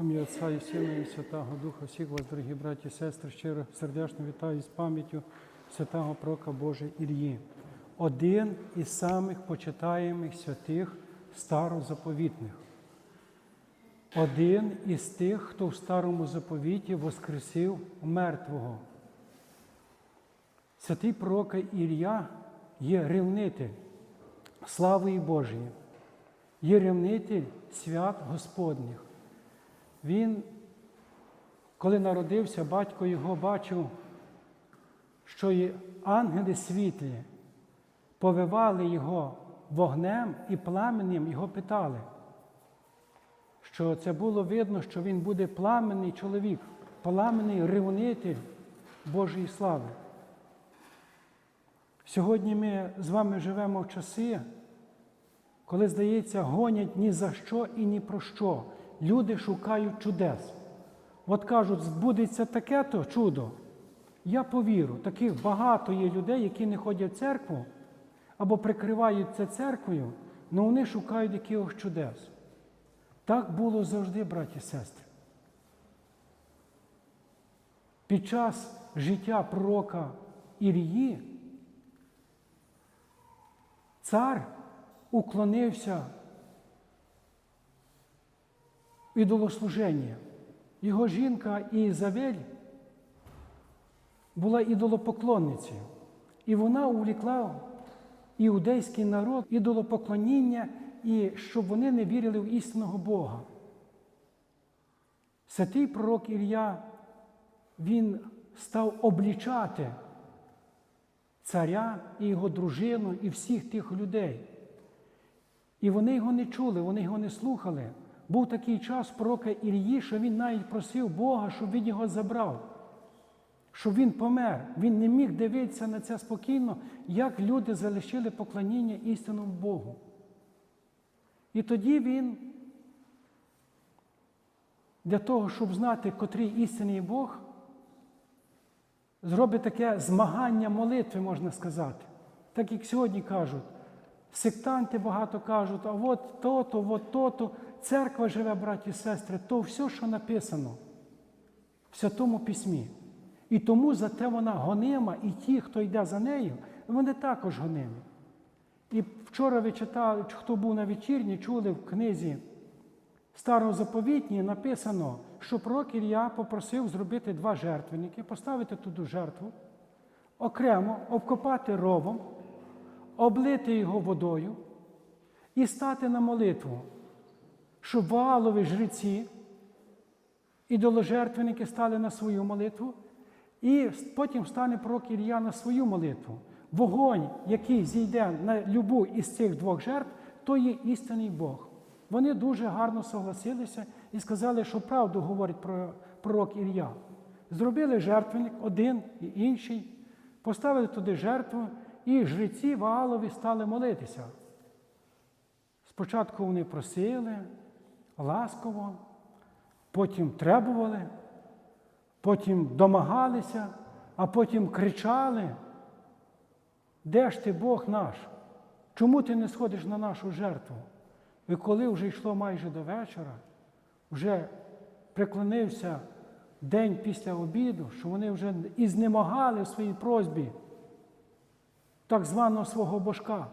Ім'я Отця і Сина, і Святого Духа, всіх вас, дорогі браті і сестри, щиро сердечно вітаю з пам'яттю святого Прока Божа Ілії. Один із самих почитаємих святих старозаповітних. Один із тих, хто в старому заповіті воскресив мертвого. Святий пророка Ілля є ревнитель слави Божої, є ревнитель свят Господніх. Він, коли народився, батько його бачив, що і ангели світлі повивали його вогнем і пламенем, його питали, що це було видно, що він буде пламенний чоловік, пламенний ревнитель Божої слави. Сьогодні ми з вами живемо в часи, коли, здається, гонять ні за що і ні про що. Люди шукають чудес. От кажуть, збудеться таке-то чудо. Я повірю, таких багато є людей, які не ходять в церкву або прикриваються церквою, але вони шукають якихось чудес. Так було завжди, браті і сестри. Під час життя пророка Ірії цар уклонився ідолослуження. Його жінка Ізавель була ідолопоклонницею, і вона увлікла іудейський народ ідолопоклоніння, і щоб вони не вірили в істинного Бога. Святий пророк Ілля, він став облічати царя і його дружину, і всіх тих людей. І вони його не чули, вони його не слухали. Був такий час пророка Ілії, що він навіть просив Бога, щоб він його забрав, щоб він помер. Він не міг дивитися на це спокійно, як люди залишили поклоніння істинному Богу. І тоді він, для того, щоб знати, котрий істинний Бог, зробить таке змагання молитви, можна сказати. Так як сьогодні кажуть, сектанти багато кажуть, а от то-то, от то-то. Церква живе, браті і сестри, то все, що написано в Святому Письмі. І тому за те вона гонима, і ті, хто йде за нею, вони також гонимі. І вчора ви читали, хто був на вечірні, чули в книзі Старозаповітній написано, що пророк Ілля попросив зробити два жертвенники, поставити туди жертву, окремо обкопати ровом, облити його водою і стати на молитву щоб валові жреці, ідоложертвенники стали на свою молитву, і потім стане пророк Ілля на свою молитву. Вогонь, який зійде на любу із цих двох жертв, то є істинний Бог. Вони дуже гарно согласилися і сказали, що правду говорить про пророк Ілля. Зробили жертвенник один і інший, поставили туди жертву, і жреці Ваалові стали молитися. Спочатку вони просили, ласково, потім требували, потім домагалися, а потім кричали. Де ж ти Бог наш? Чому ти не сходиш на нашу жертву? І коли вже йшло майже до вечора, вже приклонився день після обіду, що вони вже і знемагали в своїй просьбі так званого свого божка.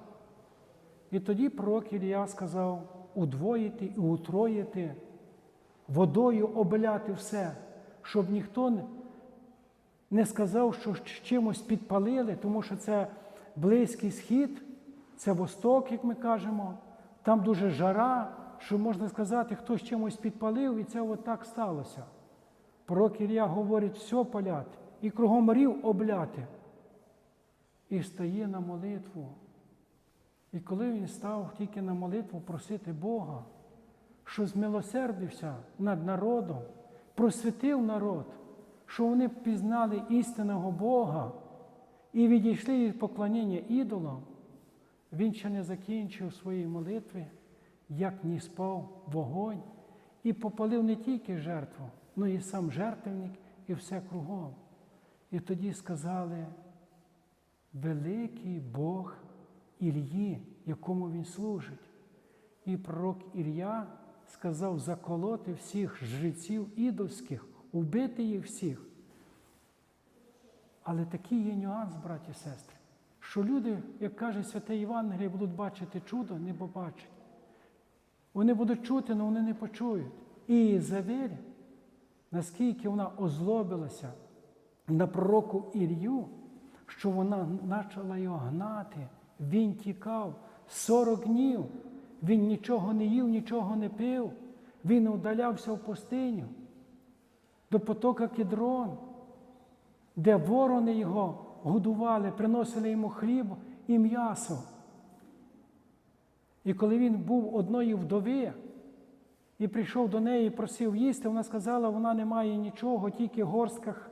І тоді пророк Ілія сказав удвоїти і утроїти, водою обеляти все, щоб ніхто не сказав, що чимось підпалили, тому що це близький схід, це восток, як ми кажемо, там дуже жара, що можна сказати, хтось чимось підпалив, і це от так сталося. Пророк Ілля говорить, все паляти, і кругом рів обляти. І стає на молитву. І коли він став тільки на молитву просити Бога, що змилосердився над народом, просвітив народ, що вони пізнали істинного Бога і відійшли від поклоніння ідолам, він ще не закінчив своєї молитви, як ні спав вогонь, і попалив не тільки жертву, але і сам жертвенник, і все кругом. І тоді сказали, великий Бог Ільї, якому він служить. І пророк Ілля сказав заколоти всіх жреців ідольських, убити їх всіх. Але такий є нюанс, браті і сестри, що люди, як каже святе Євангеліє, будуть бачити чудо, не побачать. Вони будуть чути, але вони не почують. І Ізавель, наскільки вона озлобилася на пророку Ілью, що вона почала його гнати, він тікав 40 днів, він нічого не їв, нічого не пив, він удалявся в пустиню до потока Кедрон, де ворони його годували, приносили йому хліб і м'ясо. І коли він був одної вдови і прийшов до неї і просив їсти, вона сказала, вона не має нічого, тільки горстках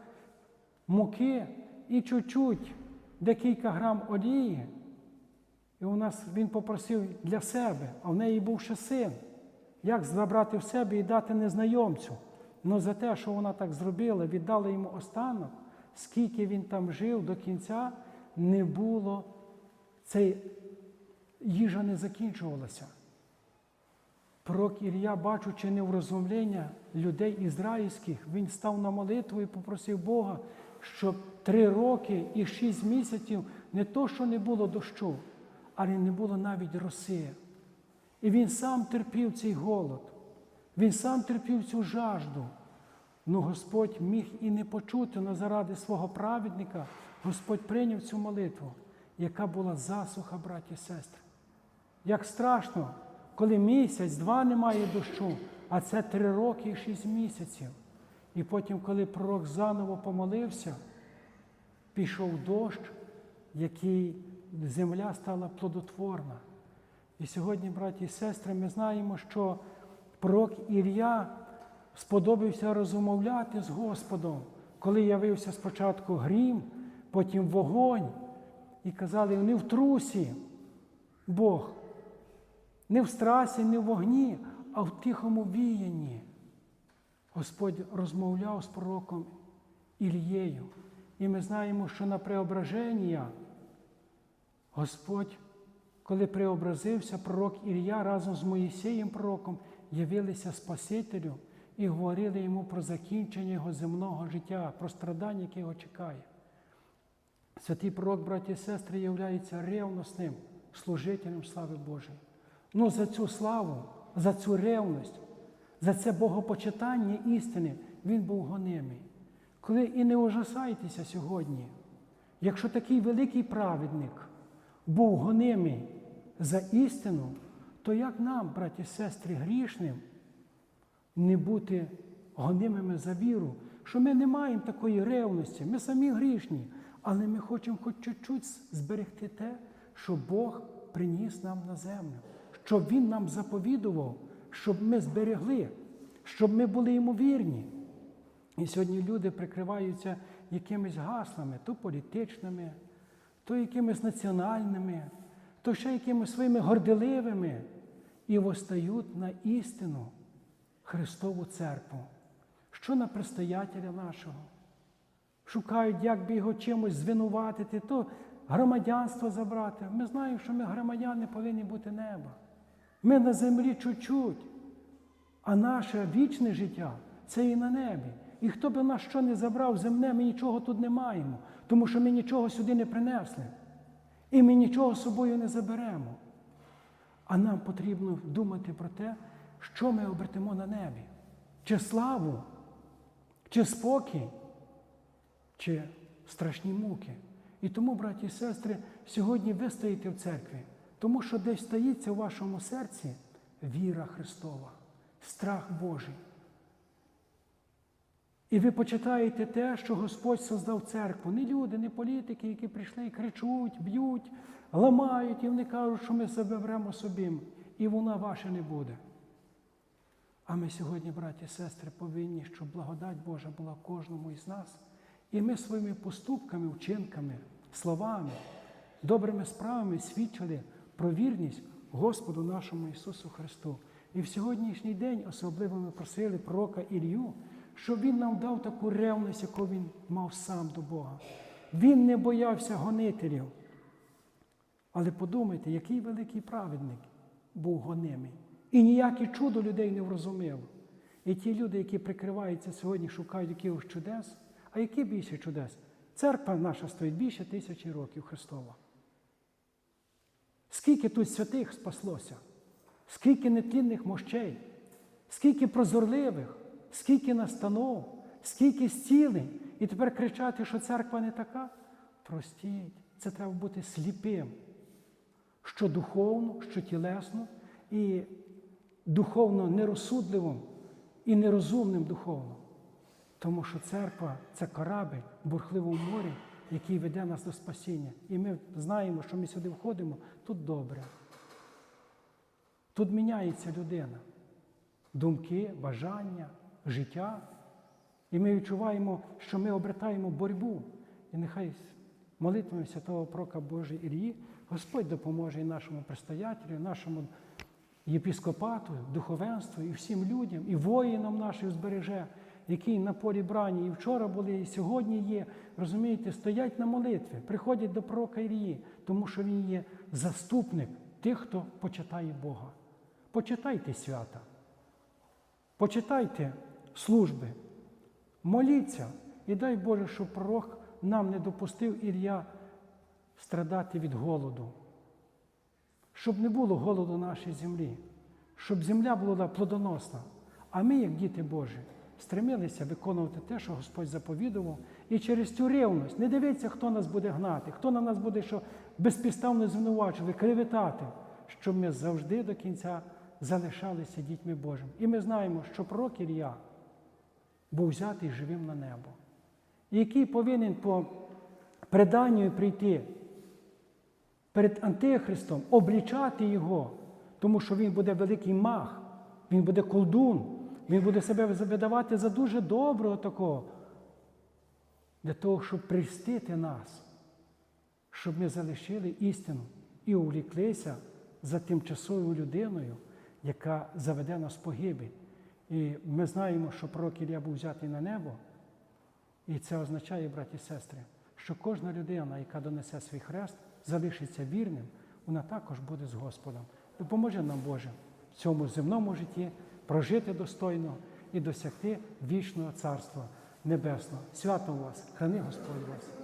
муки і чуть-чуть, декілька грам олії. І у нас він попросив для себе, а в неї був ще син. Як забрати в себе і дати незнайомцю? Ну за те, що вона так зробила, віддали йому останок, скільки він там жив до кінця, не було, цей їжа не закінчувалася. Пророк Ілля, бачучи неврозумлення людей ізраїльських, він став на молитву і попросив Бога, щоб три роки і шість місяців не то, що не було дощу, але не було навіть роси. І він сам терпів цей голод, він сам терпів цю жажду. Ну Господь міг і не почути, але заради свого праведника Господь прийняв цю молитву, яка була засуха, браті і сестри. Як страшно, коли місяць, два немає дощу, а це три роки і шість місяців. І потім, коли пророк заново помолився, пішов дощ, який земля стала плодотворна. І сьогодні, браті і сестри, ми знаємо, що пророк Ілля сподобався розмовляти з Господом, коли явився спочатку грім, потім вогонь, і казали, не в трусі Бог, не в страсі, не в вогні, а в тихому віянні. Господь розмовляв з пророком Ілією. І ми знаємо, що на преображення Господь, коли преобразився, пророк Ілля разом з Моїсеєм пророком явилися Спасителю і говорили йому про закінчення його земного життя, про страдання, яке його чекає. Святий пророк, браті і сестри, являється ревностним служителем слави Божої. Ну за цю славу, за цю ревність, за це богопочитання істини він був гонимий. Коли і не ужасайтеся сьогодні, якщо такий великий праведник був гонимий за істину, то як нам, браті і сестри, грішним, не бути гонимими за віру, що ми не маємо такої ревності, ми самі грішні, але ми хочемо хоч чуть-чуть зберегти те, що Бог приніс нам на землю, щоб Він нам заповідував, щоб ми зберегли, щоб ми були йому вірні. І сьогодні люди прикриваються якимись гаслами, то політичними, то якимись національними, то ще якимись своїми горделивими, і восстають на істину Христову церкву, що на предстоятеля нашого. Шукають, як би його чимось звинуватити, то громадянство забрати. Ми знаємо, що ми громадяни повинні бути неба. Ми на землі чуть-чуть, а наше вічне життя це і на небі. І хто би нас що не забрав земне, ми нічого тут не маємо, тому що ми нічого сюди не принесли. І ми нічого з собою не заберемо. А нам потрібно думати про те, що ми обретемо на небі. Чи славу, чи спокій, чи страшні муки. І тому, браті і сестри, сьогодні ви стоїте в церкві, тому що десь стоїться у вашому серці віра Христова, страх Божий. І ви почитаєте те, що Господь создав церкву. Не люди, не політики, які прийшли і кричуть, б'ють, ламають, і вони кажуть, що ми себе беремо собі, і вона ваша не буде. А ми сьогодні, браті і сестри, повинні, щоб благодать Божа була кожному із нас. І ми своїми поступками, вчинками, словами, добрими справами свідчили про вірність Господу нашому Ісусу Христу. І в сьогоднішній день особливо ми просили пророка Ілью, щоб він нам дав таку ревність, яку він мав сам до Бога. Він не боявся гонителів. Але подумайте, який великий праведник був гонимий. І ніяке чудо людей не врозуміло. І ті люди, які прикриваються сьогодні, шукають якихось чудес, а які більше чудес? Церква наша стоїть більше тисячі років Христова. Скільки тут святих спаслося, скільки нетлінних мощей, скільки прозорливих, скільки настанов, скільки зцілень. І тепер кричати, що церква не така. Простіть, це треба бути сліпим, що духовно, що тілесно, і духовно нерозсудливим і нерозумним духовно. Тому що церква це корабель в бурхливому морі, який веде нас до спасіння. І ми знаємо, що ми сюди входимо, тут добре. Тут міняється людина, думки, бажання, життя. І ми відчуваємо, що ми обертаємо боротьбу. І нехай молитвами святого Прока Божої Ілії Господь допоможе і нашому предстоятелю, і нашому єпіскопату, духовенству, і всім людям, і воїнам нашим збереже, які на полі брані і вчора були, і сьогодні є. Розумієте, стоять на молитві, приходять до пророка Ілії, тому що він є заступник тих, хто почитає Бога. Почитайте свята, почитайте служби, моліться. І дай Боже, щоб пророк нам не допустив Ілля страдати від голоду, щоб не було голоду нашій землі, щоб земля була плодоносна. А ми, як діти Божі, стремилися виконувати те, що Господь заповідував, і через цю ревність не дивіться, хто нас буде гнати, хто на нас буде що безпідставно звинувачувати, кривітати, щоб ми завжди до кінця залишалися дітьми Божими. І ми знаємо, що пророк Ілля був взятий живим на небо, який повинен по преданню прийти перед Антихристом, облічати його, тому що він буде великий мах, він буде колдун, він буде себе видавати за дуже доброго такого, для того, щоб пристити нас, щоб ми залишили істину і увліклися за тимчасовою людиною, яка заведе нас в погибель. І ми знаємо, що пророк Ілля був взятий на небо. І це означає, браті і сестри, що кожна людина, яка донесе свій хрест, залишиться вірним, вона також буде з Господом. Допоможи нам, Боже, в цьому земному житті прожити достойно і досягти вічного Царства Небесного. Свято вас, храни Господь вас.